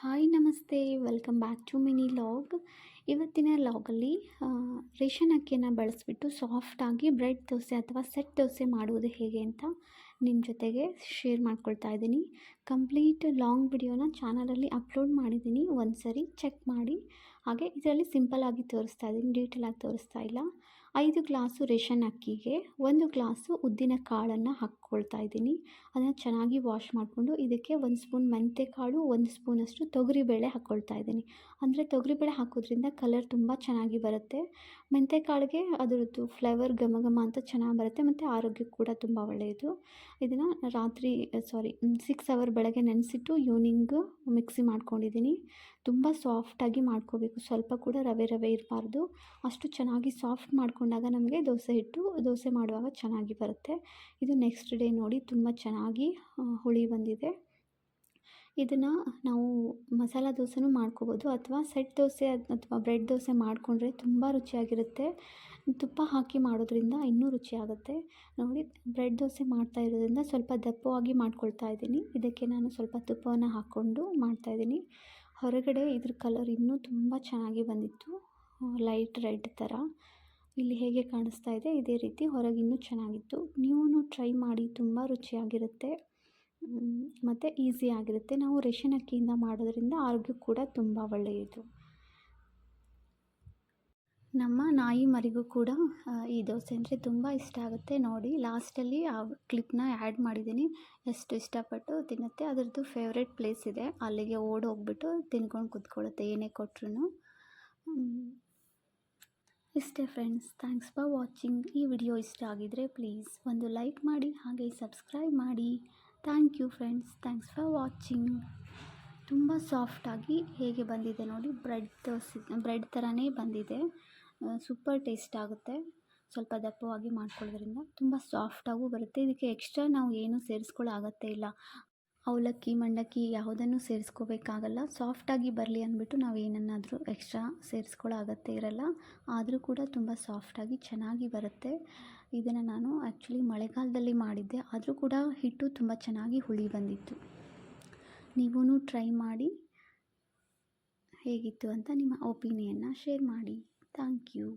Hi ನಮಸ್ತೆ. Welcome back to mini log ಇವತ್ತಿನ ಲಾಗಲ್ಲಿ ರೇಷನ್ ಅಕ್ಕಿಯನ್ನು ಬಳಸಿಬಿಟ್ಟು ಸಾಫ್ಟಾಗಿ ಬ್ರೆಡ್ ದೋಸೆ ಅಥವಾ ಸೆಟ್ ದೋಸೆ ಮಾಡುವುದು ಹೇಗೆ ಅಂತ ನಿಮ್ಮ ಜೊತೆಗೆ ಶೇರ್ ಮಾಡ್ಕೊಳ್ತಾ ಇದ್ದೀನಿ. ಕಂಪ್ಲೀಟ್ ಲಾಂಗ್ ವಿಡಿಯೋನ ಚಾನಲಲ್ಲಿ ಅಪ್ಲೋಡ್ ಮಾಡಿದ್ದೀನಿ. ಒಂದು ಸರಿ ಚೆಕ್ ಮಾಡಿ. ಹಾಗೆ ಇದರಲ್ಲಿ ಸಿಂಪಲ್ಲಾಗಿ ತೋರಿಸ್ತಾ ಇದ್ದೀನಿ ಡೀಟೇಲಾಗಿ ತೋರಿಸ್ತಾ ಇಲ್ಲ. ಐದು ಗ್ಲಾಸು ರೇಷನ್ ಅಕ್ಕಿಗೆ, ಒಂದು ಗ್ಲಾಸು ಉದ್ದಿನ ಕಾಳನ್ನು ಹಾಕ್ಕೊಳ್ತಾ ಇದ್ದೀನಿ. ಅದನ್ನು ಚೆನ್ನಾಗಿ ವಾಶ್ ಮಾಡಿಕೊಂಡು ಇದಕ್ಕೆ ಒಂದು ಸ್ಪೂನ್ ಮೆಂತ್ಯ ಕಾಳು ಒಂದು ಸ್ಪೂನಷ್ಟು ತೊಗರಿಬೇಳೆ ಹಾಕ್ಕೊಳ್ತಾ ಇದ್ದೀನಿ. ಅಂದರೆ ತೊಗರಿಬೇಳೆ ಹಾಕೋದ್ರಿಂದ ಕಲರ್ ತುಂಬ ಚೆನ್ನಾಗಿ ಬರುತ್ತೆ. ಮೆಂತ್ಯ ಕಾಳಿಗೆ ಅದರದ್ದು ಫ್ಲೇವರ್ ಘಮ ಘಮ ಅಂತ ಚೆನ್ನಾಗಿ ಬರುತ್ತೆ, ಮತ್ತು ಆರೋಗ್ಯಕ್ಕೆ ಕೂಡ ತುಂಬ ಒಳ್ಳೆಯದು. ಇದನ್ನು ರಾತ್ರಿ, ಸಾರಿ ಸಿಕ್ಸ್ ಅವರ್ ಬೆಳಗ್ಗೆ ನೆನೆಸಿಟ್ಟು ಈವ್ನಿಂಗು ಮಿಕ್ಸಿ ಮಾಡ್ಕೊಂಡಿದ್ದೀನಿ. ತುಂಬ ಸಾಫ್ಟಾಗಿ ಮಾಡ್ಕೋಬೇಕು. ಸ್ವಲ್ಪ ಕೂಡ ರವೆ ರವೆ ಇರಬಾರ್ದು. ಅಷ್ಟು ಚೆನ್ನಾಗಿ ಸಾಫ್ಟ್ ಮಾಡಿಕೊಂಡಾಗ ನಮಗೆ ದೋಸೆ ಹಿಟ್ಟು, ದೋಸೆ ಮಾಡುವಾಗ ಚೆನ್ನಾಗಿ ಬರುತ್ತೆ. ಇದು ನೆಕ್ಸ್ಟ್ ಡೇ ನೋಡಿ ತುಂಬ ಚೆನ್ನಾಗಿ ಹುಳಿ ಬಂದಿದೆ. ಇದನ್ನು ನಾವು ಮಸಾಲ ದೋಸೆನೂ ಮಾಡ್ಕೋಬೋದು, ಅಥವಾ ಸೆಟ್ ದೋಸೆ ಅಥವಾ ಬ್ರೆಡ್ ದೋಸೆ ಮಾಡಿಕೊಂಡ್ರೆ ತುಂಬ ರುಚಿಯಾಗಿರುತ್ತೆ. ತುಪ್ಪ ಹಾಕಿ ಮಾಡೋದ್ರಿಂದ ಇನ್ನೂ ರುಚಿಯಾಗುತ್ತೆ ನೋಡಿ ಬ್ರೆಡ್ ದೋಸೆ ಮಾಡ್ತಾ ಇರೋದ್ರಿಂದ ಸ್ವಲ್ಪ ದಪ್ಪವಾಗಿ ಮಾಡ್ಕೊಳ್ತಾ ಇದ್ದೀನಿ. ಇದಕ್ಕೆ ನಾನು ಸ್ವಲ್ಪ ತುಪ್ಪವನ್ನು ಹಾಕ್ಕೊಂಡು ಮಾಡ್ತಾಯಿದ್ದೀನಿ ಹೊರಗಡೆ ಇದ್ರ ಕಲರ್ ಇನ್ನೂ ತುಂಬ ಚೆನ್ನಾಗಿ ಬಂದಿತ್ತು. ಲೈಟ್ ರೆಡ್ ಥರ. ಇಲ್ಲಿ ಹೇಗೆ ಕಾಣಿಸ್ತಾ ಇದೆ? ಇದೇ ರೀತಿ ಹೊರಗೆ ಇನ್ನೂ ಚೆನ್ನಾಗಿತ್ತು. ನೀವು ಟ್ರೈ ಮಾಡಿ, ತುಂಬ ರುಚಿಯಾಗಿರುತ್ತೆ. ಮತ್ತು ಈಸಿ ಆಗಿರುತ್ತೆ. ನಾವು ರೇಷನ್ ಅಕ್ಕಿಯಿಂದ ಮಾಡೋದ್ರಿಂದ ಆರೋಗ್ಯ ಕೂಡ ತುಂಬ ಒಳ್ಳೆಯದು. ನಮ್ಮ ನಾಯಿ ಮರಿಗೂ ಕೂಡ ಈ ದೋಸೆ ಅಂದರೆ ತುಂಬ ಇಷ್ಟ ಆಗುತ್ತೆ. ನೋಡಿ, ಲಾಸ್ಟಲ್ಲಿ ಆ ಕ್ಲಿಪ್ನ ಆ್ಯಡ್ ಮಾಡಿದ್ದೀನಿ. ಎಷ್ಟು ಇಷ್ಟಪಟ್ಟು ತಿನ್ನುತ್ತೆ. ಅದರದ್ದು ಫೇವ್ರೆಟ್ ಪ್ಲೇಸ್ ಇದೆ. ಅಲ್ಲಿಗೆ ಓಡಿ ಹೋಗ್ಬಿಟ್ಟು ತಿನ್ಕೊಂಡು ಕುತ್ಕೊಳ್ಳುತ್ತೆ, ಏನೇ ಕೊಟ್ರು ಇಷ್ಟೇ ಫ್ರೆಂಡ್ಸ್ ಥ್ಯಾಂಕ್ಸ್ ಫಾರ್ ವಾಚಿಂಗ್ ಈ ವಿಡಿಯೋ ಇಷ್ಟ ಆಗಿದ್ರೆ ಪ್ಲೀಸ್ ಒಂದು ಲೈಕ್ ಮಾಡಿ, ಹಾಗೆ ಸಬ್ಸ್ಕ್ರೈಬ್ ಮಾಡಿ. Thank you friends thanks for watching ತುಂಬ ಸಾಫ್ಟಾಗಿ ಹೇಗೆ ಬಂದಿದೆ ನೋಡಿ ಬ್ರೆಡ್ ದೋಸೆ ಬ್ರೆಡ್ ಥರನೇ ಬಂದಿದೆ. ಸೂಪರ್ ಟೇಸ್ಟ್ ಆಗುತ್ತೆ. ಸ್ವಲ್ಪ ದಪ್ಪವಾಗಿ ಮಾಡ್ಕೊಳ್ಳೋದ್ರಿಂದ ತುಂಬ ಸಾಫ್ಟಾಗೂ ಬರುತ್ತೆ. ಇದಕ್ಕೆ ಎಕ್ಸ್ಟ್ರಾ ನಾವು ಏನೂ ಸೇರಿಸ್ಕೊಳ್ಳೋ ಅಗತ್ಯ ಇಲ್ಲ. ಅವಲಕ್ಕಿ, ಮಂಡಕ್ಕಿ ಯಾವುದನ್ನು ಸೇರಿಸ್ಕೋಬೇಕಾಗಲ್ಲ. ಸಾಫ್ಟಾಗಿ ಬರಲಿ ಅಂದ್ಬಿಟ್ಟು ನಾವು ಏನನ್ನಾದರೂ ಎಕ್ಸ್ಟ್ರಾ ಸೇರಿಸ್ಕೊಳ್ಳೋ ಅಗತ್ಯ ಇರಲ್ಲ. ಆದರೂ ಕೂಡ ತುಂಬ ಸಾಫ್ಟಾಗಿ ಚೆನ್ನಾಗಿ ಬರುತ್ತೆ. ಇದನ್ನು ನಾನು ಆ್ಯಕ್ಚುಲಿ ಮಳೆಗಾಲದಲ್ಲಿ ಮಾಡಿದ್ದೆ. ಆದರೂ ಕೂಡ ಹಿಟ್ಟು ತುಂಬ ಚೆನ್ನಾಗಿ ಹುಳಿ ಬಂದಿತ್ತು. ನೀವೂ ಟ್ರೈ ಮಾಡಿ ಹೇಗಿತ್ತು ಅಂತ ನಿಮ್ಮ ಒಪಿನಿಯನ್ನ ಶೇರ್ ಮಾಡಿ. Thank you